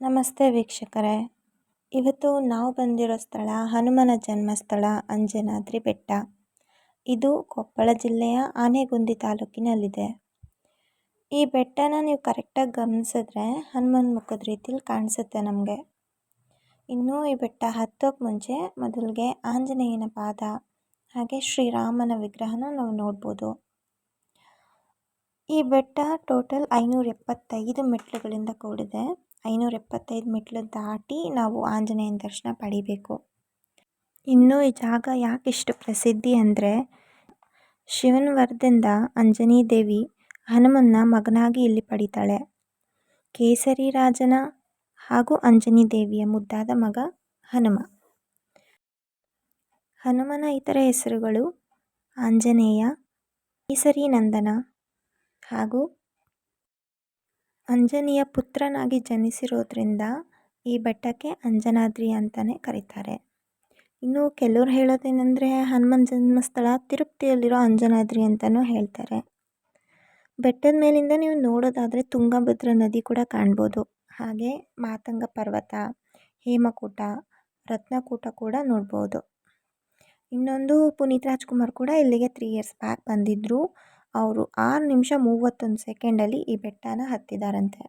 ನಮಸ್ತೆ ವೀಕ್ಷಕರೇ. ಇವತ್ತು ನಾವು ಬಂದಿರೋ ಸ್ಥಳ ಹನುಮನ ಜನ್ಮಸ್ಥಳ ಅಂಜನಾದ್ರಿ ಬೆಟ್ಟ. ಇದು ಕೊಪ್ಪಳ ಜಿಲ್ಲೆಯ ಆನೆಗುಂದಿ ತಾಲೂಕಿನಲ್ಲಿದೆ. ಈ ಬೆಟ್ಟನ ನೀವು ಕರೆಕ್ಟಾಗಿ ಗಮನಿಸಿದ್ರೆ ಹನುಮನ್ ಮುಖದ ರೀತಿಲಿ ಕಾಣಿಸುತ್ತೆ ನಮಗೆ. ಇನ್ನು ಈ ಬೆಟ್ಟ ಹತ್ತೋಕ್ಕೆ ಮುಂಚೆ ಮೊದಲಿಗೆ ಆಂಜನೇಯನ ಪಾದ, ಹಾಗೆ ಶ್ರೀರಾಮನ ವಿಗ್ರಹನ ನಾವು ನೋಡ್ಬೋದು. ಈ ಬೆಟ್ಟ ಟೋಟಲ್ ಐನೂರ ಎಪ್ಪತ್ತೈದು ಮೆಟ್ಲುಗಳಿಂದ ಕೂಡಿದೆ. ಐನೂರ ಎಪ್ಪತ್ತೈದು ಮೆಟ್ಲು ದಾಟಿ ನಾವು ಆಂಜನೇಯನ ದರ್ಶನ ಪಡಿಬೇಕು. ಇನ್ನು ಈ ಜಾಗ ಯಾಕೆ ಇಷ್ಟು ಪ್ರಸಿದ್ಧಿ ಅಂದರೆ ಶಿವನ ವರದಿಂದ ಅಂಜನಿ ದೇವಿ ಹನುಮನ್ನ ಮಗನಾಗಿ ಇಲ್ಲಿ ಪಡಿತಾಳೆ. ಕೇಸರಿ ರಾಜನ ಹಾಗೂ ಅಂಜನಿ ದೇವಿಯ ಮುದ್ದಾದ ಮಗ ಹನುಮ. ಹನುಮನ ಇತರ ಹೆಸರುಗಳು ಆಂಜನೇಯ ಕೇಸರಿ ನಂದನ ಹಾಗೂ ಅಂಜನಿಯ ಪುತ್ರನಾಗಿ ಜನಿಸಿರೋದ್ರಿಂದ ಈ ಬೆಟ್ಟಕ್ಕೆ ಅಂಜನಾದ್ರಿ ಅಂತಲೇ ಕರೀತಾರೆ. ಇನ್ನು ಕೆಲವ್ರು ಹೇಳೋದೇನೆಂದರೆ ಹನುಮನ್ ಜನ್ಮಸ್ಥಳ ತಿರುಪ್ತಿಯಲ್ಲಿರೋ ಅಂಜನಾದ್ರಿ ಅಂತಲೂ ಹೇಳ್ತಾರೆ. ಬೆಟ್ಟದ ಮೇಲಿಂದ ನೀವು ನೋಡೋದಾದರೆ ತುಂಗಭದ್ರಾ ನದಿ ಕೂಡ ಕಾಣ್ಬೋದು. ಹಾಗೆ ಮಾತಂಗ ಪರ್ವತ, ಹೇಮಕೂಟ, ರತ್ನಕೂಟ ಕೂಡ ನೋಡ್ಬೋದು. ಇನ್ನೊಂದು ಪುನೀತ್ ರಾಜ್ಕುಮಾರ್ ಕೂಡ ಇಲ್ಲಿಗೆ ತ್ರೀ ಇಯರ್ಸ್ ಬ್ಯಾಕ್ ಬಂದಿದ್ದರು ಅವರು ಆರು ನಿಮಿಷ ಮೂವತ್ತೊಂದು ಸೆಕೆಂಡಲ್ಲಿ ಈ ಬೆಟ್ಟನ ಹತ್ತಿದಾರಂತೆ.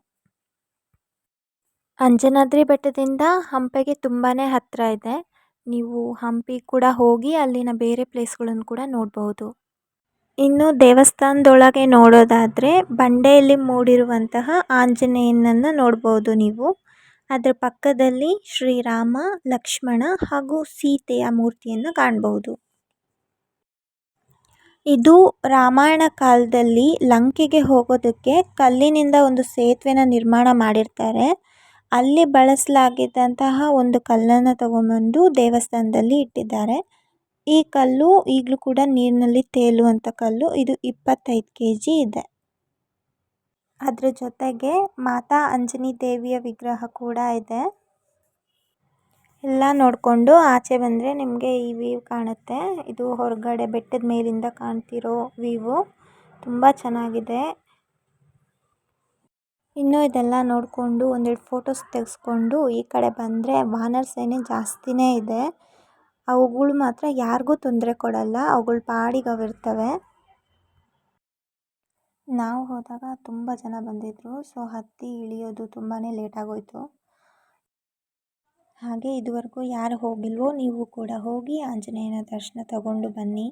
ಅಂಜನಾದ್ರಿ ಬೆಟ್ಟದಿಂದ ಹಂಪೆಗೆ ತುಂಬಾ ಹತ್ತಿರ ಇದೆ. ನೀವು ಹಂಪಿ ಕೂಡ ಹೋಗಿ ಅಲ್ಲಿನ ಬೇರೆ ಪ್ಲೇಸ್ಗಳನ್ನು ಕೂಡ ನೋಡಬಹುದು. ಇನ್ನು ದೇವಸ್ಥಾನದೊಳಗೆ ನೋಡೋದಾದರೆ ಬಂಡೆಯಲ್ಲಿ ಮೂಡಿರುವಂತಹ ಆಂಜನೇಯನನ್ನು ನೋಡ್ಬೋದು ನೀವು. ಅದರ ಪಕ್ಕದಲ್ಲಿ ಶ್ರೀರಾಮ, ಲಕ್ಷ್ಮಣ ಹಾಗೂ ಸೀತೆಯ ಮೂರ್ತಿಯನ್ನು ಕಾಣಬಹುದು. ಇದು ರಾಮಾಯಣ ಕಾಲದಲ್ಲಿ ಲಂಕೆಗೆ ಹೋಗೋದಕ್ಕೆ ಕಲ್ಲಿನಿಂದ ಒಂದು ಸೇತುವೆನ ನಿರ್ಮಾಣ ಮಾಡಿರ್ತಾರೆ. ಅಲ್ಲಿ ಬಳಸಲಾಗಿದ್ದಂತಹ ಒಂದು ಕಲ್ಲನ್ನು ತಗೊಂಬಂದು ದೇವಸ್ಥಾನದಲ್ಲಿ ಇಟ್ಟಿದ್ದಾರೆ. ಈ ಕಲ್ಲು ಈಗಲೂ ಕೂಡ ನೀರಿನಲ್ಲಿ ತೇಲುವಂಥ ಕಲ್ಲು. ಇದು ಇಪ್ಪತ್ತೈದು ಕೆ ಜಿ ಇದೆ. ಅದರ ಜೊತೆಗೆ ಮಾತಾ ಅಂಜನಿ ದೇವಿಯ ವಿಗ್ರಹ ಕೂಡ ಇದೆ. ಎಲ್ಲ ನೋಡಿಕೊಂಡು ಆಚೆ ಬಂದರೆ ನಿಮಗೆ ಈ ವ್ಯೂ ಕಾಣುತ್ತೆ. ಇದು ಹೊರಗಡೆ ಬೆಟ್ಟದ ಮೇಲಿಂದ ಕಾಣ್ತಿರೋ ವೀವು ತುಂಬ ಚೆನ್ನಾಗಿದೆ. ಇನ್ನು ಇದೆಲ್ಲ ನೋಡಿಕೊಂಡು ಒಂದೆರಡು ಫೋಟೋಸ್ ತೆಗೆಸ್ಕೊಂಡು ಈ ಕಡೆ ಬಂದರೆ ವಾನರ್ ಸೇನೆ ಜಾಸ್ತಿನೇ ಇದೆ. ಅವುಗಳು ಮಾತ್ರ ಯಾರಿಗೂ ತೊಂದರೆ ಕೊಡಲ್ಲ, ಅವುಗಳು ಪಾಡಿಗೆ ಅವಿರ್ತವೆ. ನಾವು ಹೋದಾಗ ತುಂಬ ಜನ ಬಂದಿದ್ದರು ಸೊ ಹತ್ತಿ ಇಳಿಯೋದು ತುಂಬಾ ಲೇಟಾಗೋಯಿತು ಹಾಗೆ ಇದುವರೆಗೂ ಯಾರು ಹೋಗಿಲ್ವೋ ನೀವು ಕೂಡ ಹೋಗಿ ಆಂಜನೇಯನ ದರ್ಶನ ತಗೊಂಡು ಬನ್ನಿ.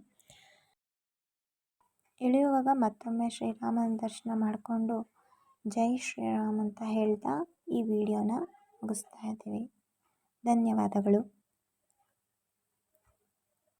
ಇಳಿಯುವಾಗ ಮತ್ತೊಮ್ಮೆ ಶ್ರೀರಾಮನ ದರ್ಶನ ಮಾಡಿಕೊಂಡು ಜೈ ಶ್ರೀರಾಮ್ ಅಂತ ಹೇಳ್ತಾ ಈ ವಿಡಿಯೋನ ಮುಗಿಸ್ತಾ ಇದ್ದೀವಿ. ಧನ್ಯವಾದಗಳು.